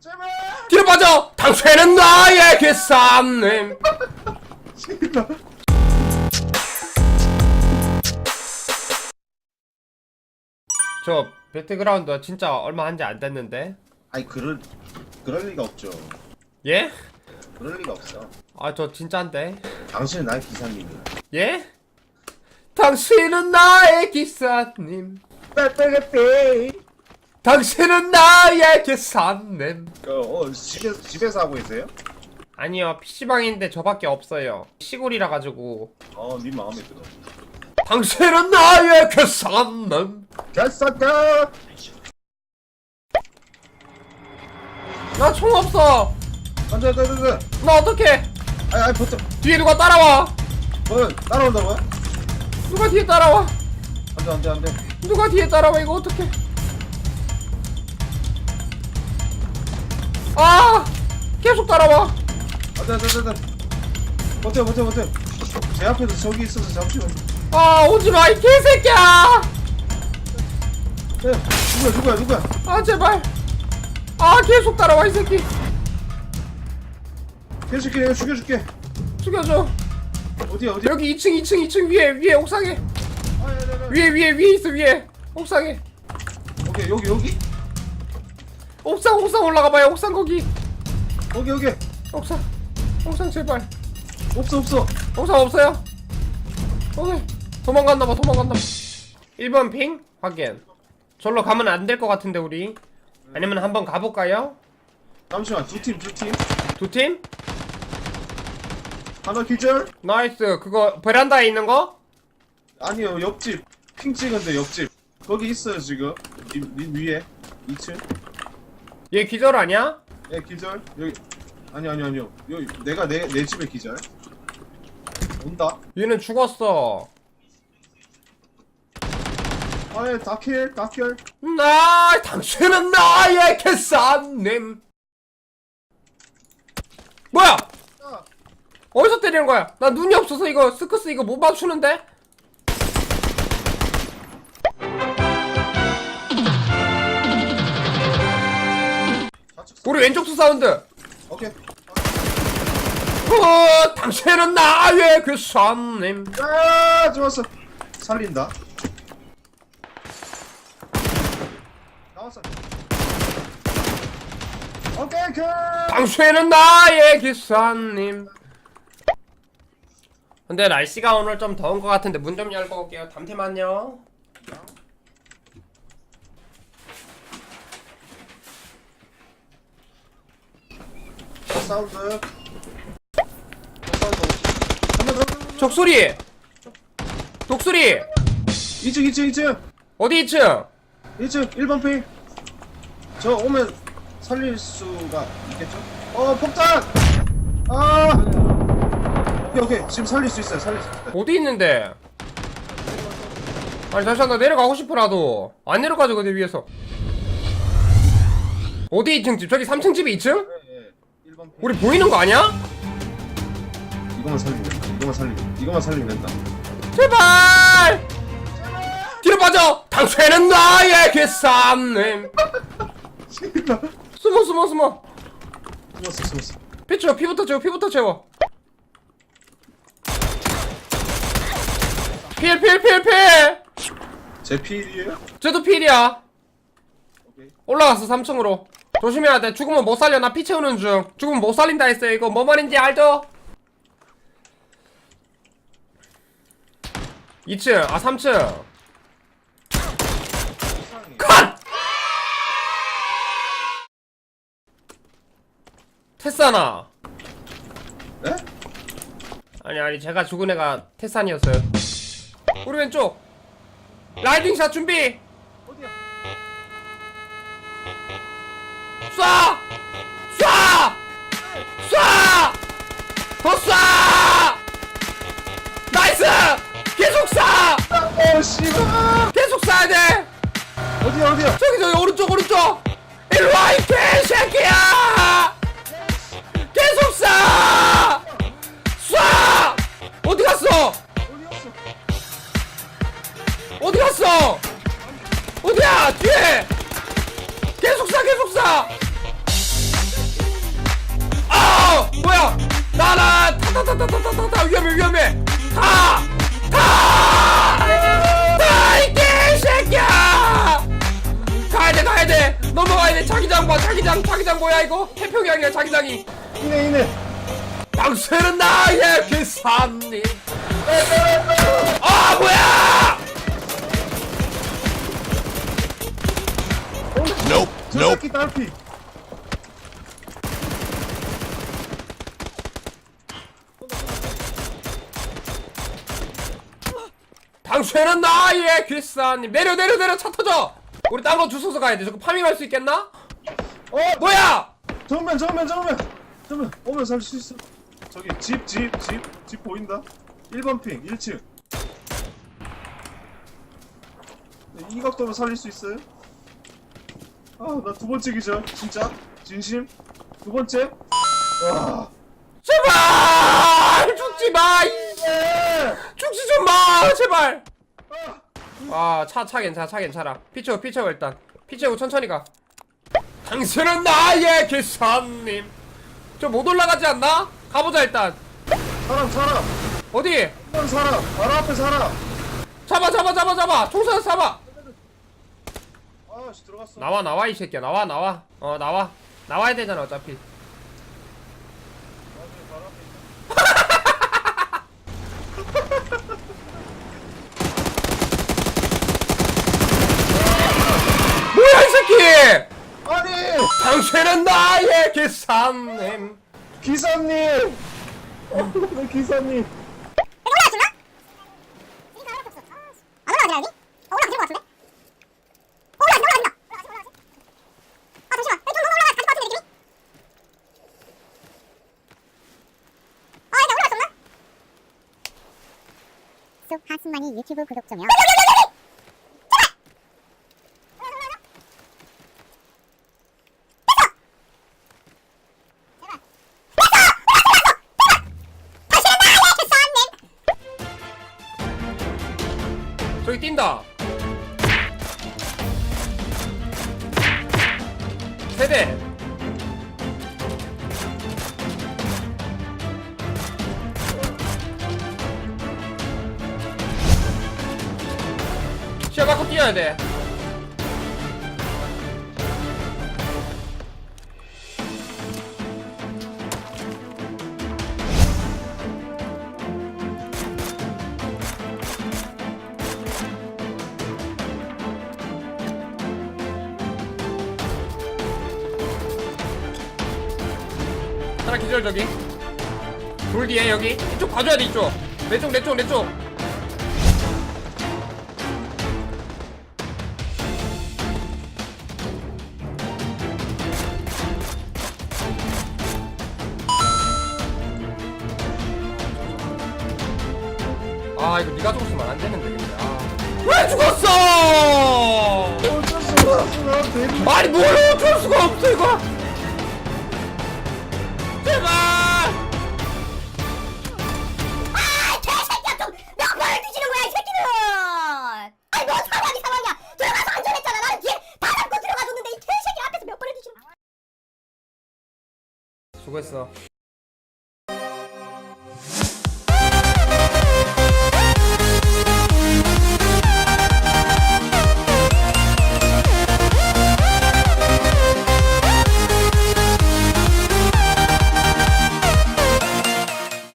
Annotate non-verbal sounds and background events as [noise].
제발 뒤로 빠져! 당신은 나의 괴삼님! [laughs] 저 배틀그라운드 진짜 얼마 한지 안 됐는데? 아니 그럴 그럴 리가 없죠 예? 그럴 리가 없어 아 저 진짜인데? 당신은 나의 기사님이야 예? 당신은 나의 기사님 빼빼빼 당신은 나의 기사님 어 집에, 집에서 하고 계세요? 아니요 PC방인데 저밖에 없어요. 시골이라 가지고. 어 네 마음에 들어. 당신은 나의 기사님 개싸까 나 총 없어. 안돼 안돼 안돼. 나 어떡해? 아니 아니 버텨. 뒤에 누가 따라와? 뭐 따라온다고요? 누가 뒤에 따라와? 안돼 안돼 안돼. 누가 뒤에 따라와? 이거 어떡해 아 계속 따라와. 안돼 안돼 안돼 버텨 버텨 버텨. 제 앞에도 적이 있어서 잠시만 아 오지 마 이 개새끼야. 네, 누구야 누구야 누구야? 아 제발. 아 계속 따라와 이 새끼. 개새끼 내가 죽여줄게. 죽여줘. 어디야 어디야? 여기 2층 2층 2층 위에 위에 옥상에. 아, 야, 야, 야. 위에 위에 위에 있어 위에. 옥상에. 오케이 여기 여기 옥상 옥상 올라가 봐요. 옥상 거기. 여기 여기. 옥상. 옥상 제발. 없어 없어. 옥상 없어요? 오케이 도망갔나 봐 도망갔나 봐. 1번 핑? 확인. 절로 가면 안 될 것 같은데 우리. 아니면 한번 가볼까요? 잠시만 두 팀 두팀. 두 팀? 하나 기절? 나이스. 그거 베란다에 있는 거? 아니요 옆집. 핑 찍은데 옆집. 거기 있어요 지금. 님, 님 위에. 2층 얘 기절 아니야? 예 기절. 여기. 아니 아니 아니요. 여기 내가 내 내 집에 기절. 온다. 얘는 죽었어. 아예 다킬 다킬. 나 당신은 나의 개싸님. 뭐야? 아, 어디서 때리는 거야? 나 눈이 없어서 이거 스크스 이거 못 맞추는데 우리 왼쪽 수 사운드. 오케이. 어 당신은 나의 개싸님. 아 좋았어. 살린다. 나왔어. 오케이 그. 당신은 나의 기사님. 근데 날씨가 오늘 좀 더운 것 같은데 문 좀 열고 올게요. 잠시만요 사운드. 적소리! 독소리! 2층 2층 2층. 어디 2층? 1층 1번 핑. 저 오면 살릴 수가 있겠죠? 어 폭탄! 아! 오케이 오케이. 지금 살릴 수 있어요 살릴 수 있어요. 어디 있는데? 아니 잠시만 나 내려가고 싶어 나도. 안 내려가죠 근데 위에서. 어디 2층 집? 저기 3층 집이 2층? 1번 핑. 우리 보이는 거 아니야? 이거만 살리면 이거만 살리면 이거만 살리면 된다. 제발! 뒤로 빠져! 당신은 나의 개쌈님! [laughs] 숨어 숨어 숨어. 숨었어 숨었어. 피 채워 피부터 채워 피부터 채워. 필 필 필 필! 제 필이에요? 쟤도 필이야. 오케이. 올라갔어 3층으로 조심해야 돼. 죽으면 못 살려. 나 피 채우는 중. 죽으면 못 살린다 했어요. 이거 뭐 말인지 알죠? 2층. 아 3층. 컷! 테사나 네? 아니 아니 제가 죽은 애가 테산이었어요. 우리 왼쪽. 라이딩샷 준비 쏴! 쏴! 쏴! 더 쏴! 나이스! 계속 쏴! 어 씨발 계속 쏴야 돼! 어디야 어디야 저기 저기 오른쪽 오른쪽! 일로 와 이 개새끼야! 계속 쏴! 쏴! 어디 갔어? 어디였어 어디 갔어? 어디야? 뒤에! 계속 쏴 계속 쏴! 타라 타타타타타타타. 위험해 위험해. 타타이 개새끼야. 가야돼 가야돼. 넘어가야돼. 자기장 봐 자기장 자기장 뭐야 이거? 태평양이야 자기장이. 이네 이네. 당신은 나의 기사님 아 어, 뭐야? 어, nope, nope. 당신은 나의 기사님. 내려 내려 내려. 차 터져. 우리 딴 거 주워서 가야 돼. 저거 파밍할 수 있겠나? 어? 뭐야? 정면 정면 정면. 정면. 오면 살 수 있어. 저기 집 집 집 집 보인다. 1번 핑 1층. 이 각도로 살릴 수 있어요? 아 나 두 번째 기절. 진짜? 진심? 두 번째? 와 제발! 죽지 마 이- 예! 죽지 좀 마 제발. 아, 아차 차 괜찮아 차 괜찮아. 피쳐 피쳐 일단. 피쳐고 천천히 가. 당신은 나의 기사님. 저 못 올라가지 않나? 가보자 일단. 사람 사람. 어디? 한 사람. 바로 앞에 사람. 잡아 잡아 잡아 잡아. 총선 잡아. 아씨 들어갔어. 나와 나와 이 새끼야. 나와 나와. 어 나와. 나와야 되잖아 어차피. 바로 앞에 뭐야 이 새끼! 아니! 당신은 나의 기사님. 기사님! 어, 기사님 올라가실라? 지금 안 올라갔어. 안 올라가지나 여기? 어, 올라가실 것 같은데? 어, 올라가신다, 올라가신다. 올라가시, 올라가시. 아, 잠시만. 여기 좀 올라가, 갈것 같은데, 느낌이? 아, 일단 올라갔었나? 쑥 하승만이 유튜브 구독 좀요. 여기, 여기, 여기, 시야 갖고 뛰어야 돼. 하나 기절 저기. 돌 뒤에 여기. 이쪽 봐줘야 돼 이쪽. 내 쪽 내 쪽 내쪽 아 이거 네가 죽었으면 안 되는데 근데 아. 왜 죽었어 어쩔 수가 나 대리 아니 뭘 어쩔 수가 없어 이거 제발 아, 개새끼야 좀 명분을 뒤지는 거야 이 새끼는! 아니 뭐 상황이 상황이야! 들어가서 안전했잖아! 나는 뒤에 다 잡고 들어가줬는데 이 개새끼 앞에서 몇 번을 뒤지는 거야! 수고했어